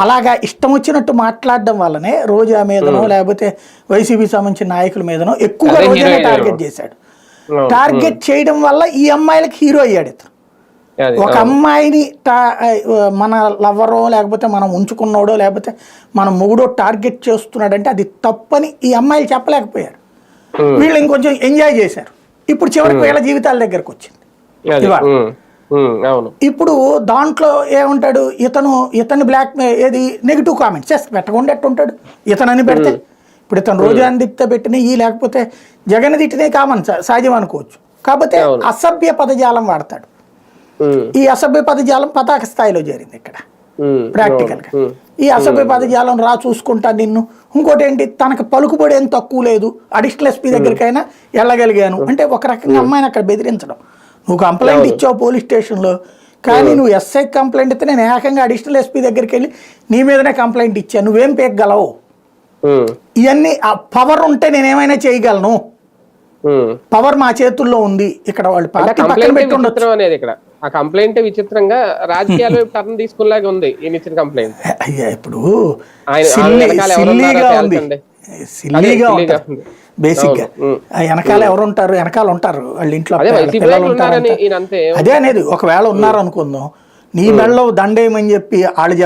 అలాగా ఇష్టం వచ్చినట్టు మాట్లాడడం వల్లనే రోజా మీదనో లేకపోతే వైసీపీ సంబంధించిన నాయకుల మీదనో ఎక్కువగా రోజానే hero టార్గెట్. చేశాడు. టార్గెట్ చేయడం వల్ల ఈ అమ్మాయిలకి హీరో అయ్యాడు ఇతను ఒక. అమ్మాయిని టా- మన లవ్వరో లేకపోతే మనం ఉంచుకున్నాడో లేకపోతే మన మొగుడో టార్గెట్ చేస్తున్నాడంటే అది తప్పని ఈ అమ్మాయిలు చెప్పలేకపోయారు. వీళ్ళు ఇంకొంచెం ఎంజాయ్ చేశారు ఇప్పుడు చివరికి వీళ్ళ జీవితాల దగ్గరకు వచ్చింది ఇవాళ. ఇప్పుడు దాంట్లో ఏమంటాడు? ఇతను ఇతను బ్లాక్ ఏది? నెగిటివ్ కామెంట్స్ చేస్తే పెట్టకుండా ఎట్టు ఉంటాడు ఇతను అని పెడితే ఇప్పుడు ఇతను రోజా అని తిట్టితే పెట్టిన ఈ లేకపోతే జగన్ తిట్టినే కామన్ సహజం అనుకోవచ్చు. కాకపోతే. అసభ్య పదజాలం వాడతాడు. ఈ అసభ్య పదజాలం పతాక స్థాయిలో చేరింది ఇక్కడ. ఉమ్, ప్రాక్టికల్గా ఉమ్, ఈ అసభ్య పదజాలం రా చూసుకుంటా నిన్ను. ఇంకోటి ఏంటి తనకు పలుకుబడి ఏం తక్కువ లేదు. అడిషనల్ ఎస్పీ దగ్గరికైనా వెళ్ళగలిగాను. అంటే ఒక రకంగా అమ్మాయిని అక్కడ బెదిరించడం. నువ్వు కంప్లైంట్ ఇచ్చావు పోలీస్ స్టేషన్లో. కానీ నువ్వు ఎస్ఐ కంప్లైంట్ ఇస్తే నేను ఏకంగా అడిషనల్ ఎస్పీ దగ్గరికి వెళ్ళి నీ మీదనే కంప్లైంట్ ఇచ్చాను నువ్వేం పేగలవు ఉమ్, ఇవన్నీ ఆ పవర్ ఉంటే నేను ఏమైనా చేయగలను. పవర్ మా చేతుల్లో ఉంది. ఇక్కడ వాళ్ళు పార్టీ పక్కన కంప్లైంట్ పెట్టి ఉండొచ్చు. విచిత్రం అనేది ఇక్కడ. ఆ కంప్లైంట్ విచిత్రంగా రాజకీయాల వైపు టర్న్ తీసుకునేలాగా ఉంది ఈయన ఇచ్చిన కంప్లైంట్ అయ్యా ఇప్పుడు సిల్లీగా ఉంది. సిల్లీగా సిల్లీగా ఉంటారు ఉంది. బేసిక్గా అవును. ఉమ్. ఆ వెనకాల ఎవరు ఉంటారు వెనకాల ఉంటారు వాళ్ళ ఇంట్లో పిల్లలు ఉంటారు అదే అనేది ఒకవేళ ఉన్నారు అనుకుందాం నీ మెడలో దండేయమని చెప్పి వాళ్ళు